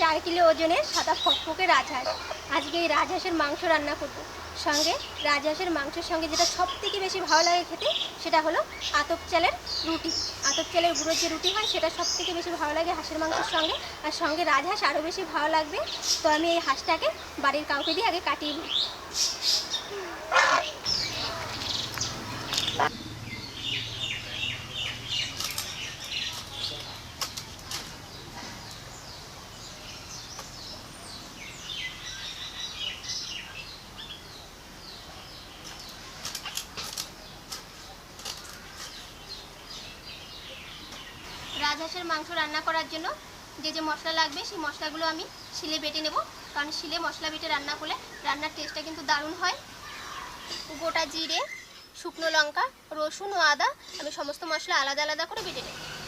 চার কিলো ওজনের সাদা ফকফকে রাজহাঁস। আজকে এই রাজহাঁসের মাংস রান্না করব। সঙ্গে রাজহাঁসের মাংসের সঙ্গে যেটা সব থেকে বেশি ভালো লাগে খেতে, সেটা হলো আতপ চালের রুটি। আতপ চালের গুঁড়োর যে রুটি হয়, সেটা সব থেকে বেশি ভালো লাগে হাঁসের মাংসের সঙ্গে। আর সঙ্গে রাজহাঁস আরও বেশি ভালো লাগবে। তো আমি এই হাঁসটাকে বাড়ির কাউকে দিয়ে আগে কাটিয়ে নিই। রাজহাঁসের মাংস রান্না করার জন্য যে যে মশলা লাগবে, সেই মশলাগুলো আমি শিলে বেটে নেব। কারণ শিলে মশলা বেটে রান্না করলে রান্নার টেস্টটা কিন্তু দারুণ হয়। গোটা জিরে, শুকনো লঙ্কা, রসুন ও আদা আমি সমস্ত মশলা আলাদা আলাদা করে বেটে নেব।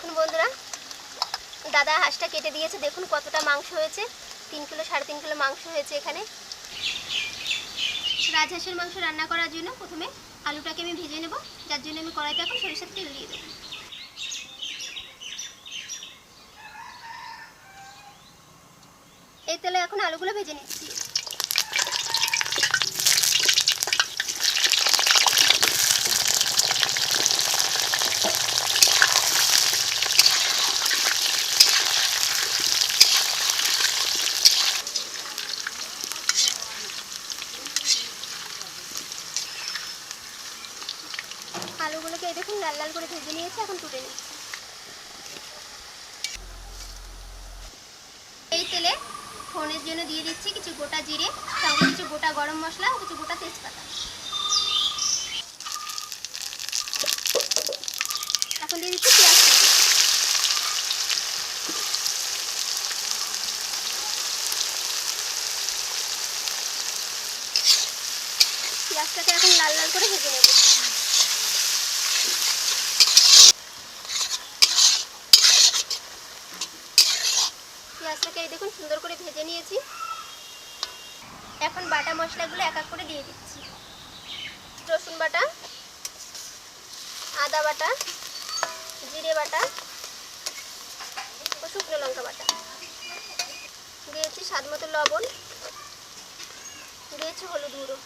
দেখুন বন্ধুরা, দাদা হাঁসটা কেটে দিয়েছে, দেখুন কতটা মাংস হয়েছে। তিন কিলো, সাড়ে তিন কিলো মাংস হয়েছে এখানে। রাজহাঁসের মাংস রান্না করার জন্য প্রথমে আলুটাকে আমি ভেজে নেব, যার জন্য আমি কড়াইতে এখন সরিষার তেল দিয়ে দেবো। এই তেলে এখন আলুগুলো ভেজে নিচ্ছি আলুগুলোকে এই দেখুন লাল লাল করে ভেজে নিয়েছি এখন তুলে নিচ্ছি এই তেলে ফোনের জন্য দিয়ে দিচ্ছি কিছু গোটা জিরে সঙ্গে কিছু গোটা গরম মশলা ও কিছু গোটা তেজপাতা। এখন দিয়ে দিচ্ছি পেঁয়াজ কুচি। পেঁয়াজটাকে এখন লাল লাল করে ভেজে নেব পেঁয়াজটাকে এই দেখুন, সুন্দর করে ভেজে নিয়েছি। এখন বাটা মশলাগুলো এক এক করে দিয়ে দিচ্ছি। রসুন বাটা, আদা বাটা, জিরে বাটা ও শুকনো লঙ্কা বাটা। দিয়েছি স্বাদ মতো লবণ, দিয়েছি হলুদ গুঁড়ো।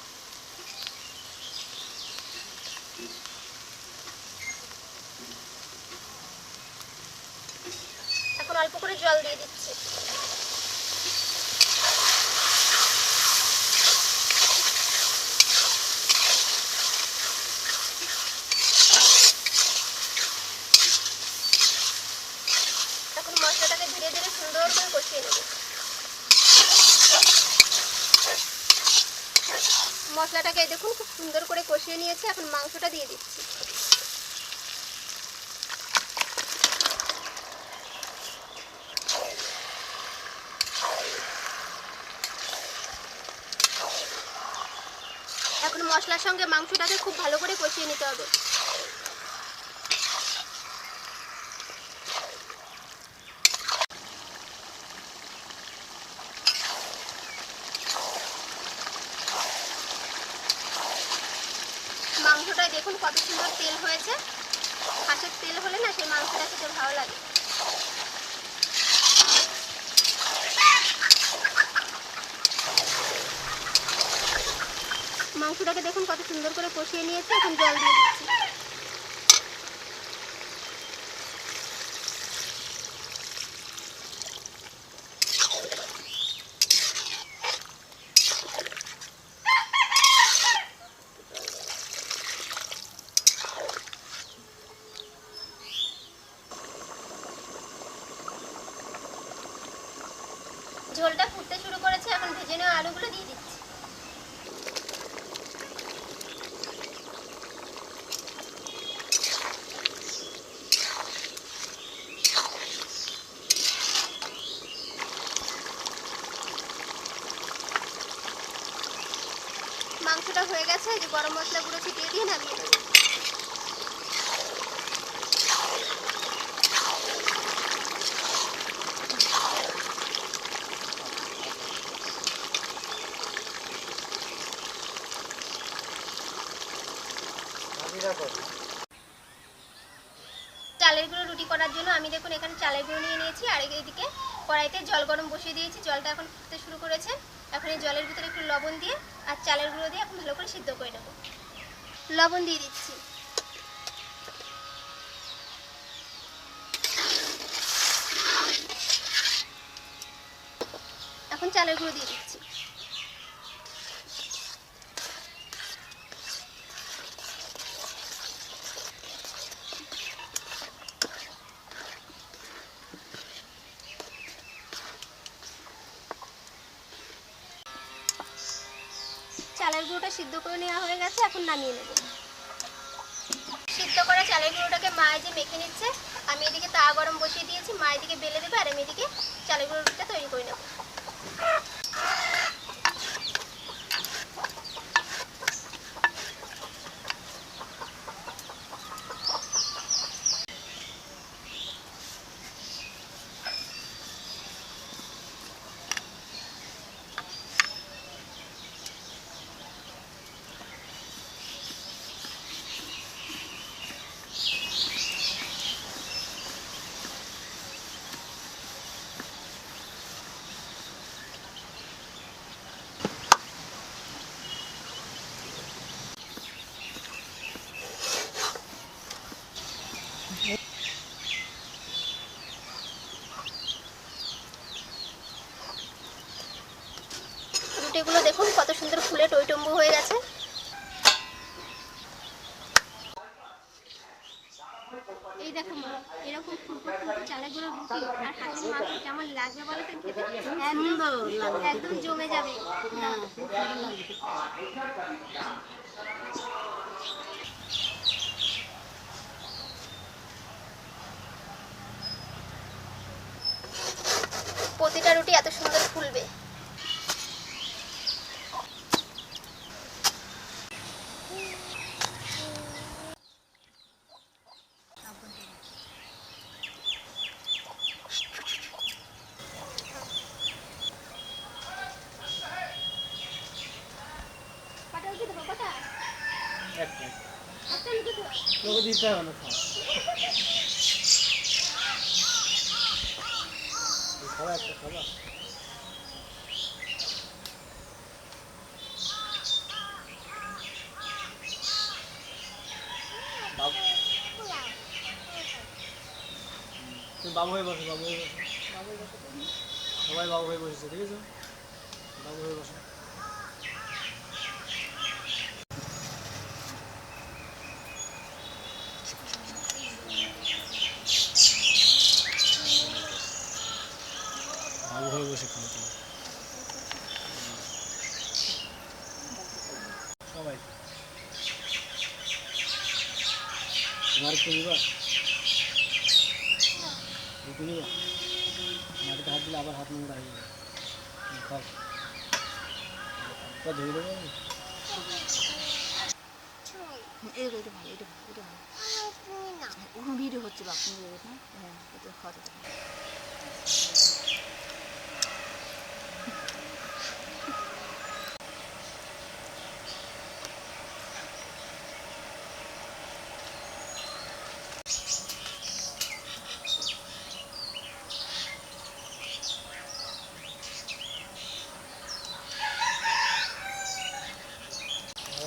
এখন অল্প করে জল দিয়ে দিচ্ছি। মশলাটাকে দেখুন, খুব সুন্দর করে কষিয়ে নিয়েছে। এখন মাংসটা দিয়ে দিচ্ছি। এখন মশলার সঙ্গে মাংসটাকে খুব ভালো করে কষিয়ে নিতে হবে। মাংসটায় দেখুন কত সুন্দর তেল হয়েছে। হাঁসের তেল হলে না সেই মাংসটা খেতে ভালো লাগে। মাংসটাকে দেখুন কত সুন্দর করে কষিয়ে নিয়েছে, এখন জল দিয়ে দিচ্ছি ঝোলটা ফুটতে শুরু করেছে এখন ভেজে নেওয়া আলুগুলো দিয়ে দিচ্ছি। মাংসটা হয়ে গেছে যে গরম মশলা গুঁড়ো ছিটিয়ে দিয়ে নামিয়ে দেবো চালের গুঁড়ো রুটি করার জন্য আমি দেখুন এখানে চালের গুঁড়ো নিয়ে নিয়েছি, আর এইদিকে কড়াইতে জল গরম বসিয়ে দিয়েছি। জলটা এখন ফুটতে শুরু করেছে। এখন এই জলের ভিতরে একটু লবণ দিয়ে আর চালের গুঁড়ো দিয়ে এখন ভালো করে সিদ্ধ করে নেব। লবণ দিয়ে দিচ্ছি। এখন চালের গুঁড়ো দিয়ে দিচ্ছি। চালের গুঁড়োটা সিদ্ধ করে নেওয়া হয়ে গেছে, এখন নামিয়ে নেব। সিদ্ধ করা চালের গুঁড়োটাকে মা যে মেখে নিচ্ছে, আমি এদিকে তা গরম বসিয়ে দিয়েছি, মা এদিকে বেলে দেবে, আর আমি এদিকে চালের গুঁড়োটা তৈরি করে নেব রুটিগুলো দেখুন কত সুন্দর ফুলে টইটম্বু হয়ে গেছে। এই দেখো মা এরকম ফুলকো ফুলকো রুটি আর হাতের মাংস কেমন লাগবে বলো তো? খেতে একদম জমে যাবে প্রতিটা রুটি এত সুন্দর ফুলবে কটা রুটি দেবো কটা একটা একটা রুটি দেবো তোকে দিতে হবে না খাও তুই খাবা একটা তুমি বাবু হয়ে বসো, বাবু হয়ে বসো। সবাই বাবু হয়ে বসেছে, ঠিক আছে? বাবু হয়ে বসো বাবু হয়ে বসে খাও তুমি সবাই তোমার একটু নিবা? একটু নিবা? মাটিতে হাত দিলে আবার হাত নোংরা হয়ে যাবে। খাও। ধুয়ে দেবো আমি? এই এটা ভালো এটা ভালো এটা ভালো। ভিডিও হচ্ছে বাপ হ্যাঁ এটা খাওয়া যাবে না।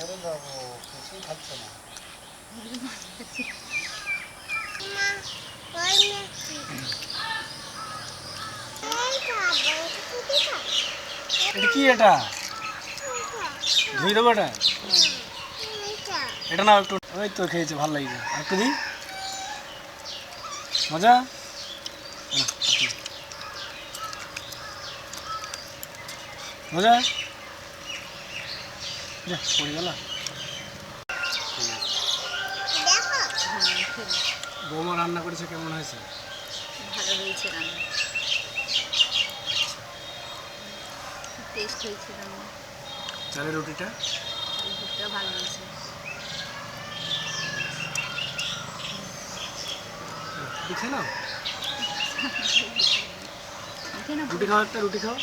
আরে বাবু কিছুই খাচ্ছে না এটা কি এটা? ধুই দেবো এটা? এটা না একটু। ওই তো খেয়েছে, ভালো লাগছে। একটু দিই মজা। মজা? পড়ে গেল। বৌমা রান্না করেছে, কেমন হয়েছে? ভালো হয়েছে রান্না। টেস্ট হয়েছে রান্না চালের রুটিটা? এই ভালো হয়েছে। দেখে নাও। রুটি খাও একটা রুটি খাও।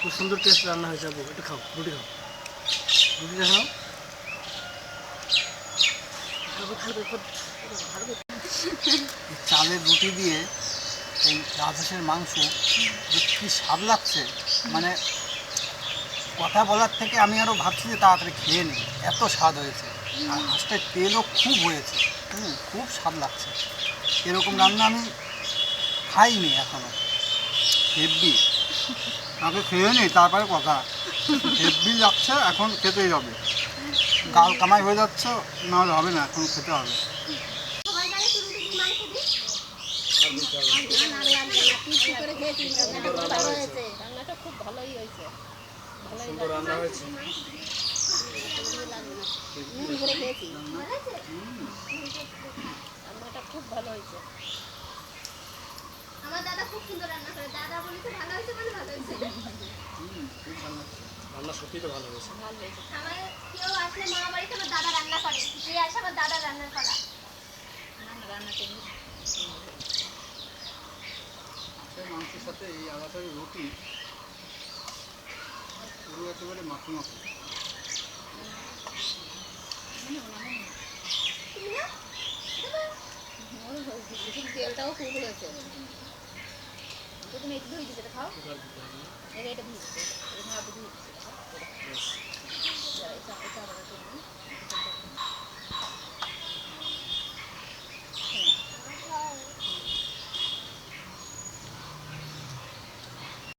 খুব সুন্দর টেস্ট রান্না হয়েছে আপু। একটু খাও রুটি খাও। রুটিটা খাও। চালের রুটি দিয়ে এই রাজহাঁসের মাংস যে কী স্বাদ লাগছে মানে কথা বলার থেকে আমি আরও ভাবছি যে তাড়াতাড়ি খেয়ে নিই। এত স্বাদ হয়েছে। আর হাঁসটার তেলও খুব হয়েছে। হুম, খুব স্বাদ লাগছে। এরকম রান্না আমি খাইনি এখনও। হেব্বি। আগে খেয়ে নিই, তারপরে কথা। হেব্বি লাগছে, এখন খেতেই হবে। গাল কামাই হয়ে যাচ্ছে, নাহলে হবে না, এখন খেতে হবে সবাই জানে তুই রুটি দিয়ে মাংস দিস না না লাগবে না তুই কি করে করে আমার দাদা খুব সুন্দর রান্না করে দাদা বলেছে ভালো হয়েছে। ভালো হয়েছে আমার কেউ আসলে মামা আমার দাদা রান্না করে যে আসে আমার দাদা রান্না করা রান্না টেস্ট মাছের মাংসের সাথে এই আলাদা রুটি। পুরো একেবারে মাখো মাখো। তুমি না তেলটাও খুব হয়েছে। তো তুমি একটু ধুয়ে দিতে খাও এটা এটা ধুয়ে দিতে এটা ভাব ধুয়ে দিতে এটা এটা